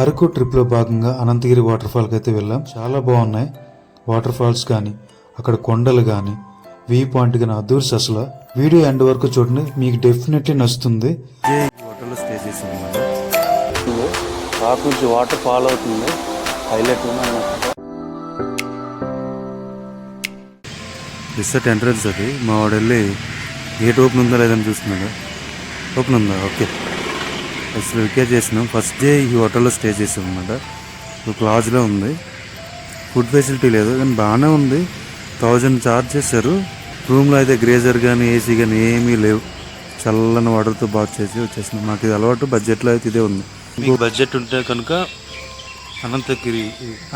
అరకు ట్రిప్లో భాగంగా అనంతగిరి వాటర్ ఫాల్కి అయితే వెళ్ళాం. చాలా బాగున్నాయి. వాటర్ ఫాల్స్ కానీ అక్కడ కొండలు కానీ వ్యూ పాయింట్ కానీ అదూర్స్ అసలు. వీడియో ఎండ్ వరకు చూడండి. మీకు డెఫినెట్లీ నచ్చుతుంది. హోటల్లో స్టే చేసాం రాక్ నుంచి వాటర్ ఫాల్ అవుతుంది. హైలైట్ రిసార్ట్ ఎంట్రన్స్ అది. మా వాడు వెళ్ళి గేట్ ఓపెన్ ఉందా లేదని చూస్తున్నాడు. ఓపెన్ ఉందా? ఓకే. అసలు వికేట్ చేసినాం ఫస్ట్ డే ఈ హోటల్లో స్టే చేసాం అనమాట ఒక ఉంది. ఫుడ్ ఫెసిలిటీ లేదు కానీ బాగానే ఉంది. థౌజండ్ ఛార్జ్ చేశారు. రూమ్లో అయితే గ్రేజర్ కానీ ఏసీ కానీ ఏమీ లేవు. చల్లని వాటర్తో బాగా చేసి వచ్చేసినాం. మాకు ఇది అలవాటు బడ్జెట్లో అయితే ఇదే ఉంది. మీకు బడ్జెట్ ఉంటే కనుక అనంతగిరి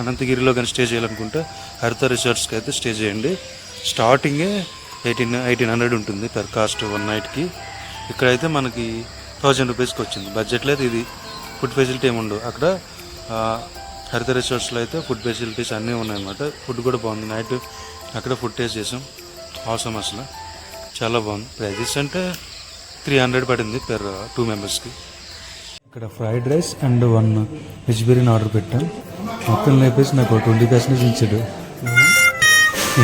అనంతగిరిలో కానీ స్టే చేయాలనుకుంటే హరిత రిసార్ట్స్కి అయితే స్టే చేయండి. స్టార్టింగే ఎయిటీన్ ఎయిటీన్ హండ్రెడ్ ఉంటుంది పర్ కాస్ట్ వన్ నైట్కి ఇక్కడైతే మనకి థౌజండ్ రూపీస్కి వచ్చింది. బడ్జెట్లో అయితే ఇది ఫుడ్ ఫెసిలిటీ ఏమి ఉండవు అక్కడ హరిత రిసార్ట్స్లో అయితే ఫుడ్ ఫెసిలిటీస్ అన్నీ ఉన్నాయన్నమాట. ఫుడ్ కూడా బాగుంది. నైట్ అక్కడ ఫుడ్ టేస్ట్ చేసాం. అవసరం అసలు. చాలా బాగుంది. ప్రైజెస్ అంటే త్రీ హండ్రెడ్ పడింది పెర్ టూ మెంబర్స్కి ఇక్కడ fried rice and one veg biryani order పెట్టాం. మొత్తం లేపేసి నాకు ట్వంటీ పర్సెంటేజ్ ఇచ్చాడు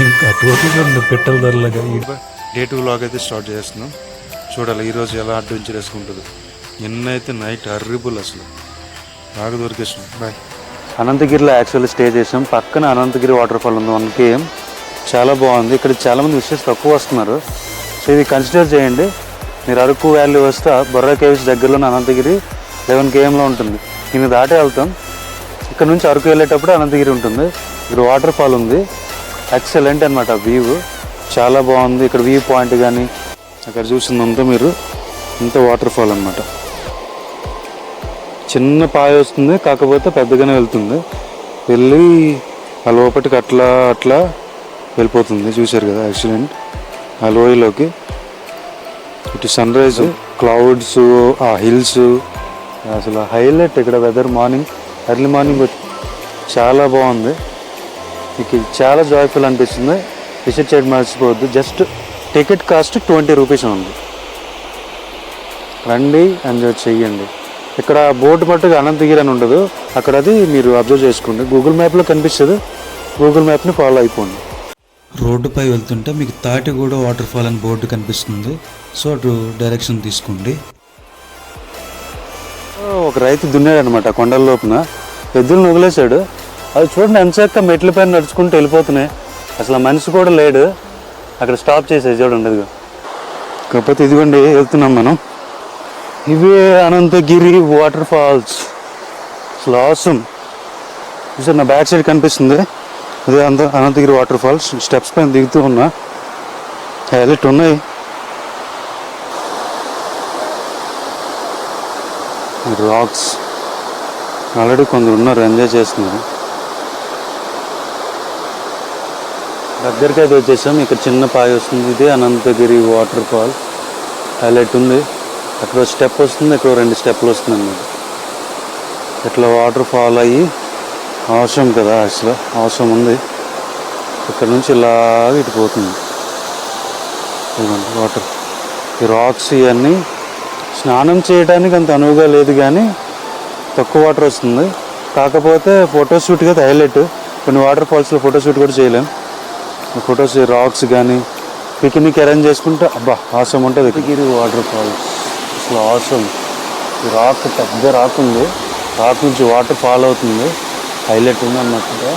ఇంకా టోటల్ రెండు పెట్టెల ధరలాగా డే టూ లాగ్ అయితే స్టార్ట్ చేస్తున్నాం. చూడాలి ఈరోజు ఎలా అడ్వెంచర్ వేసుకుంటుందో. నిన్నైతే నైట్ హర్రిబుల్ అసలు. బాగా దొరికేసాం బాయ్ అనంతగిరిలో యాక్చువల్లీ స్టే చేసాం పక్కన అనంతగిరి వాటర్ ఫాల్ ఉంది వన్ చాలా బాగుంది. ఇక్కడ చాలామంది విషయస్ తక్కువ వస్తున్నారు. సో ఇది కన్సిడర్ చేయండి. మీరు అరకు వ్యాలీ వస్తే బొర్రా కేవ్స్ దగ్గరలోనే అనంతగిరి లెవెన్ కేఎంలో ఉంటుంది. దీన్ని దాటే వెళ్తాం. ఇక్కడ నుంచి అరకు వెళ్ళేటప్పుడు అనంతగిరి ఉంటుంది. ఇక్కడ వాటర్ ఫాల్ ఉంది. ఎక్సలెంట్ అనమాట వ్యూ చాలా బాగుంది. ఇక్కడ వ్యూ పాయింట్ కానీ అక్కడ చూసిందంతా మీరు ఇంత వాటర్ ఫాల్ అనమాట చిన్న పాయ వస్తుంది కాకపోతే పెద్దగానే వెళ్తుంది. వెళ్ళి ఆ లోపటికి అట్లా అట్లా వెళ్ళిపోతుంది. చూశారు కదా యాక్సిడెంట్ ఆ లోయలోకి. ఇటు సన్ రైజ్ క్లౌడ్స్ ఆ హిల్స్ అసలు హైలైట్ ఇక్కడ వెదర్ మార్నింగ్ ఎర్లీ మార్నింగ్ చాలా బాగుంది. మీకు ఇది చాలా జాయ్ఫుల్ అనిపిస్తుంది. విజిట్ చేయడం మర్చిపోవద్దు. Just ticket cost twenty rupees ఉంది. రండి ఎంజాయ్ చెయ్యండి. ఇక్కడ బోర్డు మట్టుగా అనంతగిరి అని ఉండదు. అక్కడ అది మీరు అబ్జర్వ్ చేసుకోండి. గూగుల్ మ్యాప్లో కనిపిస్తుంది. గూగుల్ మ్యాప్ని ఫాలో అయిపోండి. రోడ్డుపై వెళ్తుంటే మీకు తాటిగూడ వాటర్ ఫాల్ అని బోర్డు కనిపిస్తుంది. సో అటు డైరెక్షన్ తీసుకోండి. ఒక రైతు దున్నాడు అనమాట కొండల లోపున. ఎద్దులను వదిలేశాడు అది చూడండి ఎంచక్క మెట్ల పైన నడుచుకుంటూ వెళ్ళిపోతున్నాయి. అసలు మనిషి కూడా లేడు. అక్కడ స్టాప్ చేసేది చూడండి అదిగో కాకపోతే ఇదిగోండి వెళ్తున్నాం మనం. ఇవే అనంతగిరి వాటర్ ఫాల్స్. అసలు అవసరం చూసారు నా బ్యాక్ సైడ్ కనిపిస్తుంది. అదే అంత అనంతగిరి వాటర్ ఫాల్స్. స్టెప్స్ పైన దిగుతూ ఉన్నా. హైలైట్ ఉన్నాయి. రాక్స్ ఆల్రెడీ కొందరు ఉన్నారు ఎంజాయ్ చేస్తున్నారు. దగ్గరికి అయితే వచ్చేసాం ఇక్కడ చిన్న పాయ వస్తుంది ఇది అనంతగిరి వాటర్ ఫాల్ హైలైట్ ఉంది. అక్కడ స్టెప్ వస్తుంది ఇక్కడ రెండు స్టెప్లు వస్తుంది అన్నమాట. ఇట్లా వాటర్ ఫాల్ అయ్యి అవసరం కదా అసలు అవసరం ఉంది. ఇక్కడ నుంచి ఇలా ఇటు పోతుంది. వాటర్ ఈ రాక్స్ ఇవన్నీ స్నానం చేయడానికి అంత అనువుగా లేదు కానీ తక్కువ వాటర్ వస్తుంది. కాకపోతే ఫోటోషూట్కి అయితే హైలైట్ కొన్ని వాటర్ ఫాల్స్లో ఫోటోషూట్ కూడా చేయలేము ఫొటోస్ రాక్స్ కానీ పిక్నిక్ అరేంజ్ చేసుకుంటే అబ్బా ఆసం ఉంటుంది గిరి వాటర్ ఫాల్స్. అసలు ఆసం రాక్ పెద్ద రాక్ ఉంది. రాక్ నుంచి వాటర్ ఫాల్ అవుతుంది. హైలైట్ ఉంది అన్నట్టుగా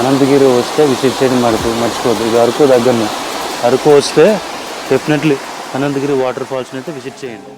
అనంతగిరి వస్తే విజిట్ చేయడం మరి మర్చిపోద్దు ఇది అరకు దగ్గరనే. అరకు వస్తే డెఫినెట్లీ అనంతగిరి వాటర్ ఫాల్స్ని అయితే విజిట్ చేయండి.